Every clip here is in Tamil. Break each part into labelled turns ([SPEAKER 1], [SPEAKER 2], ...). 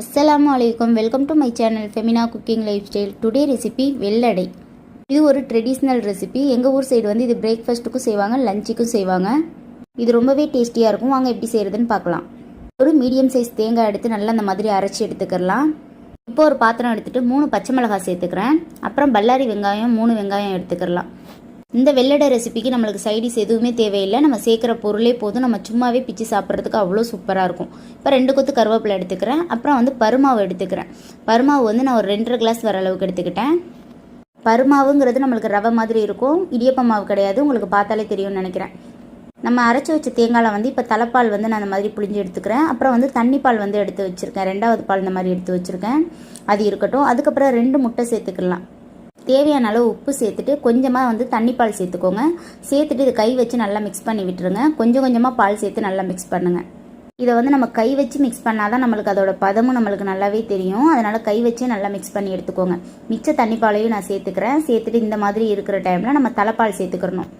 [SPEAKER 1] அஸ்ஸலாமு வலைக்கம் welcome to my channel Femina cooking lifestyle. Today recipe வெள்ளடை. இது ஒரு ட்ரெடிஷ்னல் ரெசிபி. எங்கள் ஊர் சைடு வந்து இது பிரேக்ஃபாஸ்ட்டுக்கும் செய்வாங்க லஞ்சுக்கும் செய்வாங்க. இது ரொம்பவே டேஸ்டியாக இருக்கும். வாங்க எப்படி செய்கிறதுன்னு பார்க்கலாம். ஒரு மீடியம் சைஸ் தேங்காய் எடுத்து நல்லா அந்த மாதிரி அரைச்சி எடுத்துக்கலாம் இப்போ ஒரு பாத்திரம் எடுத்துகிட்டு மூணு பச்சை மிளகாய் சேர்த்துக்கிறேன். அப்புறம் பல்லாரி வெங்காயம் மூணு வெங்காயம் எடுத்துக்கலாம் இந்த வெள்ளடை ரெசிபிக்கு நம்மளுக்கு சைடிஸ் எதுவுமே தேவையில்லை. நம்ம சேர்க்குற பொருளே போதும். நம்ம சும்மாவே பிச்சு சாப்பிட்றதுக்கு அவ்வளோ சூப்பராக இருக்கும். இப்போ ரெண்டு கொத்து கருவேப்பிலை எடுத்துக்கிறேன். அப்புறம் வந்து பருமாவு எடுத்துக்கிறேன். பருமாவு வந்து நான் ஒரு ரெண்டரை கிளாஸ் வர அளவுக்கு எடுத்துக்கிட்டேன். பருமாவுங்கிறது நம்மளுக்கு ரவை மாதிரி இருக்கும். இடியப்ப மாவு கிடையாது. உங்களுக்கு பார்த்தாலே தெரியும்னு நினைக்கிறேன். நம்ம அரைச்சி வச்ச தேங்காயில் வந்து இப்போ தலைப்பால் வந்து நான் அந்த மாதிரி புளிஞ்சு எடுத்துக்கிறேன். அப்புறம் வந்து தண்ணி பால் வந்து எடுத்து வச்சுருக்கேன். ரெண்டாவது பால் இந்த மாதிரி எடுத்து வச்சுருக்கேன். அது இருக்கட்டும். அதுக்கப்புறம் ரெண்டு முட்டை சேர்த்துக்கலாம். தேவையான அளவு உப்பு சேர்த்துட்டு கொஞ்சமாக வந்து தண்ணி பால் சேர்த்துக்கோங்க. சேர்த்துட்டு இது கை வச்சு நல்லா மிக்ஸ் பண்ணி விட்டுருங்க. கொஞ்சம் கொஞ்சமாக பால் சேர்த்து நல்லா மிக்ஸ் பண்ணுங்கள் இதை வந்து நம்ம கை வச்சு மிக்ஸ் பண்ணால் தான் நம்மளுக்கு அதோட பதமும் நம்மளுக்கு நல்லாவே தெரியும். அதனால் கை வச்சு நல்லா மிக்ஸ் பண்ணி எடுத்துக்கோங்க. மிச்ச தண்ணி பாலையும் நான் சேர்த்துக்கிறேன். சேர்த்துட்டு இந்த மாதிரி இருக்கிற டைமில் நம்ம தலைப்பால் சேர்த்துக்கிறணும்.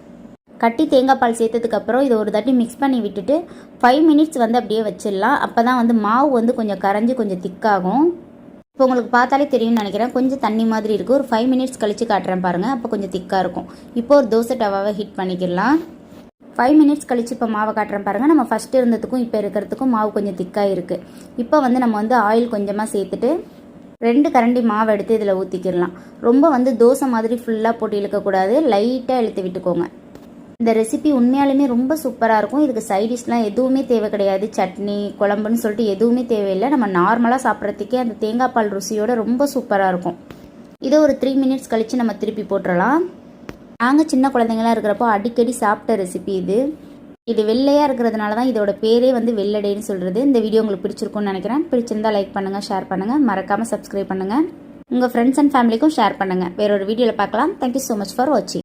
[SPEAKER 1] கட்டி தேங்காய் பால் சேர்த்ததுக்கப்புறம் இதை ஒரு தட்டி மிக்ஸ் பண்ணி விட்டுட்டு ஃபைவ் மினிட்ஸ் வந்து அப்படியே வச்சிடலாம். அப்போ தான் வந்து மாவு வந்து கொஞ்சம் கரைஞ்சி கொஞ்சம் திக்காகும் இப்போ உங்களுக்கு பார்த்தாலே தெரியும்னு நினைக்கிறேன். கொஞ்சம் தண்ணி மாதிரி இருக்குது ஒரு ஃபைவ் மினிட்ஸ் கழித்து காட்டுறேன் பாருங்கள் அப்போ கொஞ்சம் திக்காக இருக்கும். இப்போ ஒரு தோசை டவாவை ஹீட் பண்ணிக்கலாம். ஃபைவ் மினிட்ஸ் கழித்து இப்போ மாவை காட்டுறேன் பாருங்கள் நம்ம ஃபஸ்ட்டு இருந்ததுக்கும் இப்போ இருக்கிறதுக்கும் மாவு கொஞ்சம் திக்காக இருக்குது இப்போ வந்து நம்ம வந்து ஆயில் கொஞ்சமாக சேர்த்துட்டு ரெண்டு கரண்டி மாவு எடுத்து இதில் ஊற்றிக்கிடலாம் ரொம்ப வந்து தோசை மாதிரி ஃபுல்லாக போட்டு இழுக்கக்கூடாது. லைட்டாக இழுத்து விட்டுக்கோங்க. இந்த ரெசிபி உண்மையாலுமே ரொம்ப சூப்பராக இருக்கும். இதுக்கு சைடிஷ்லாம் எதுவுமே தேவை கிடையாது. சட்னி குழம்புன்னு சொல்லிட்டு எதுவுமே தேவையில்லை. நம்ம நார்மலாக சாப்பிட்றதுக்கே அந்த தேங்காய் பால் ருசியோட ரொம்ப சூப்பராக இருக்கும். இதை ஒரு த்ரீ மினிட்ஸ் கழித்து நம்ம திருப்பி போட்டுடலாம் நாங்கள் சின்ன குழந்தைங்களாம் இருக்கிறப்போ அடிக்கடி சாப்பிட்ட ரெசிபி இது. இது வெள்ளையாக இருக்கிறதுனால தான் இதோட பேரே வந்து வெள்ளடைன்னு சொல்கிறது இந்த வீடியோ உங்களுக்கு பிடிச்சிருக்கும்னு நினைக்கிறேன். பிடிச்சிருந்தா லைக் பண்ணுங்கள் ஷேர் பண்ணுங்கள் மறக்காமல் சப்ஸ்கிரைப் பண்ணுங்கள் உங்கள் ஃப்ரெண்ட்ஸ் அண்ட் ஃபேமிலிக்கும் ஷேர் பண்ணுங்கள் வேறொரு வீடியோவில் பார்க்கலாம். தேங்க்யூ ஸோ மச் ஃபார் வாட்சிங்